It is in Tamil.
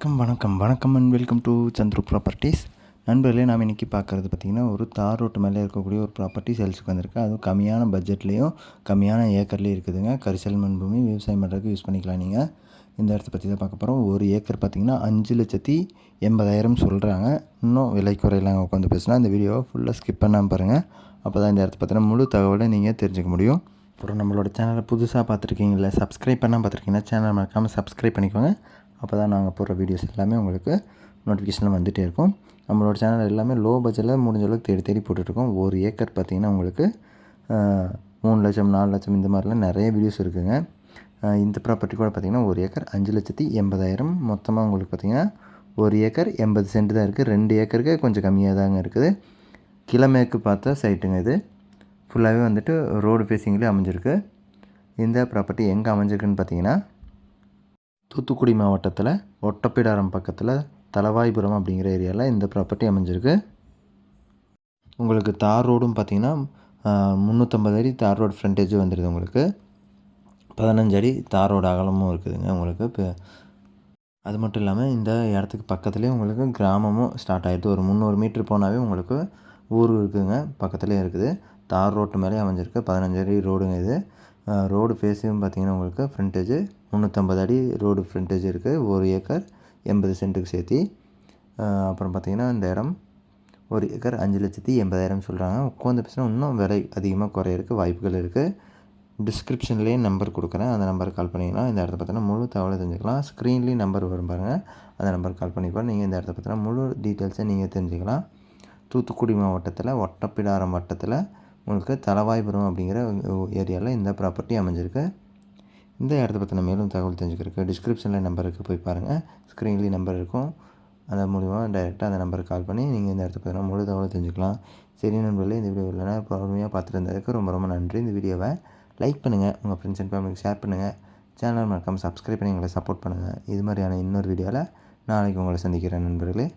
வணக்கம் வணக்கம். வணக்கம் and welcome to Chandru properties நண்பர்களே நாம் இன்றைக்கி பார்க்குறது பார்த்திங்கன்னா ஒரு தார் ரோட்டு மேலே இருக்கக்கூடிய ஒரு ப்ராப்பர்ட்டி சேல்ஸுக்கு வந்திருக்கு. அதுவும் கம்மியான பட்ஜெட்லேயும் கம்மியான ஏக்கர்லேயும் இருக்குதுங்க. கரிசல் மண் பூமி விவசாயம் பண்ணுறதுக்கு யூஸ் பண்ணிக்கலாம் நீங்கள் இந்த இடத்த பற்றி தான் பார்க்க போகிறோம் ஒரு ஏக்கர் பார்த்திங்கன்னா அஞ்சு லட்சத்தி எண்பதாயிரம் சொல்கிறாங்க இன்னும் விலை குறையெல்லாம் உட்காந்து பேசினா இந்த வீடியோவை ஃபுல்லாக ஸ்கிப் பண்ணாமல் பாருங்கள் அப்போ தான் இந்த இடத்த பற்றின முழு தகவலை நீங்கள் தெரிஞ்சுக்க முடியும். அப்புறம் நம்மளோட சேனலை புதுசாக பார்த்துருக்கீங்களா சப்ஸ்கிரைப் பண்ணால் பார்த்துருக்கீங்கன்னா சேனல் மறக்காமல் சப்ஸ்கிரைப் பண்ணிக்கோங்க. அப்போ தான் நாங்கள் போடுற வீடியோஸ் எல்லாமே உங்களுக்கு நோட்டிஃபிகேஷனில் வந்துகிட்டே இருக்கும். நம்மளோட சேனல் எல்லாமே லோ பட்ஜெட்டில் முடிஞ்ச அளவுக்கு தேடி தேடி போட்டுட்ருக்கோம். ஒரு ஏக்கர் பார்த்திங்கன்னா உங்களுக்கு மூணு லட்சம் நாலு லட்சம் இந்த மாதிரிலாம் நிறைய வீடியோஸ் இருக்குதுங்க இந்த ப்ராப்பர்ட்டி கூட பார்த்திங்கன்னா ஒரு ஏக்கர் அஞ்சு லட்சத்தி எண்பதாயிரம். மொத்தமாக உங்களுக்கு பார்த்திங்கன்னா ஒரு ஏக்கர் எண்பது சென்ட் தான் இருக்குது ரெண்டு ஏக்கருக்கு கொஞ்சம் கம்மியாக தாங்க இருக்குது. கிழமேற்கு பார்த்தா சைட்டுங்க இது. ஃபுல்லாகவே வந்துட்டு ரோடு ஃபேஸிங்லேயே அமைஞ்சிருக்கு. இந்த ப்ராப்பர்ட்டி எங்கே அமைஞ்சிருக்குன்னு பார்த்தீங்கன்னா தூத்துக்குடி மாவட்டத்தில் ஒட்டப்பிடாரம் பக்கத்தில் தலவாய்புரம் அப்படிங்கிற ஏரியாவில் இந்த ப்ராப்பர்ட்டி அமைஞ்சிருக்கு. உங்களுக்கு தார் ரோடும் பார்த்தீங்கன்னா முந்நூற்றம்பது அடி தார் ரோடு ஃப்ரண்டேஜ் வந்துடுது உங்களுக்கு. பதினஞ்சு அடி தார் ரோடு அகலமும் இருக்குதுங்க உங்களுக்கு. இப்போ அது மட்டும் இல்லாமல் இந்த இடத்துக்கு பக்கத்துலேயே உங்களுக்கு கிராமமும் ஸ்டார்ட் ஆகிடுது ஒரு முந்நூறு மீட்ரு போனாவே உங்களுக்கு ஊர் இருக்குதுங்க பக்கத்துலேயே இருக்குது. தார் ரோட்டு மேலே அமைஞ்சிருக்கு. பதினஞ்சு அடி ரோடுங்க இது. ரோடு ஃபேஸையும் பார்த்தீங்கன்னா உங்களுக்கு ஃப்ரண்டேஜ் முந்நூற்றம்பது அடி ரோடு ஃப்ரண்டேஜ் இருக்குது ஒரு ஏக்கர் எண்பது சென்ட்டுக்கு சேர்த்தி அப்புறம் பார்த்திங்கன்னா இந்த இடம் ஒரு ஏக்கர் அஞ்சு லட்சத்தி எண்பதாயிரம் சொல்கிறாங்க உட்காந்து பேசினா இன்னும் விலை அதிகமாக குறையிறதுக்கு வாய்ப்புகள் இருக்குது டிஸ்கிரிப்ஷன்லேயே நம்பர் கொடுக்குறேன். அந்த நம்பருக்கு கால் பண்ணிங்கன்னா இந்த இடத்த பார்த்தீங்கன்னா முழு தகவலை தெரிஞ்சுக்கலாம். ஸ்க்ரீன்லேயும் நம்பர் வரும் பாருங்கள் அந்த நம்பருக்கு கால் பண்ணி நீங்கள் இந்த இடத்த பார்த்தீங்கன்னா முழு டீட்டெயில்ஸை நீங்கள் தெரிஞ்சுக்கலாம். தூத்துக்குடி மாவட்டத்தில் ஒட்டப்பிடாரம் வட்டத்தில் உங்களுக்கு தலவாய்புரம் அப்படிங்கிற ஏரியாவில் இந்த ப்ராப்பர்ட்டி அமைஞ்சிருக்கு. இந்த இடத்த பற்றின மேலும் தகவல் தெரிஞ்சுக்கிறதுக்கு டிஸ்கிரிப்ஷனில் நம்பருக்கு போய் பாருங்கள் ஸ்க்ரீன்லேயும் நம்பர் இருக்கும். அந்த மூலிமா டைரெக்டாக அந்த நம்பருக்கு கால் பண்ணி நீங்கள் இந்த இடத்த பற்றின முழு தகவல் தெரிஞ்சுக்கலாம். சரி நண்பர்களே இந்த வீடியோ இல்லைனா பொறுமையாக பார்த்துட்டு ரொம்ப ரொம்ப நன்றி. இந்த வீடியோவை லைக் பண்ணுங்கள் உங்கள் ஃப்ரெண்ட்ஸ் அண்ட் ஃபேமிலிக்கு ஷேர் பண்ணுங்கள் சேனல் மறக்காமல் சப்ஸ்கிரைப் பண்ணி எங்களை சப்போர்ட் பண்ணுங்கள் இது மாதிரியான இன்னொரு வீடியோவில் நாளைக்கு உங்களை சந்திக்கிறேன் நண்பர்களே.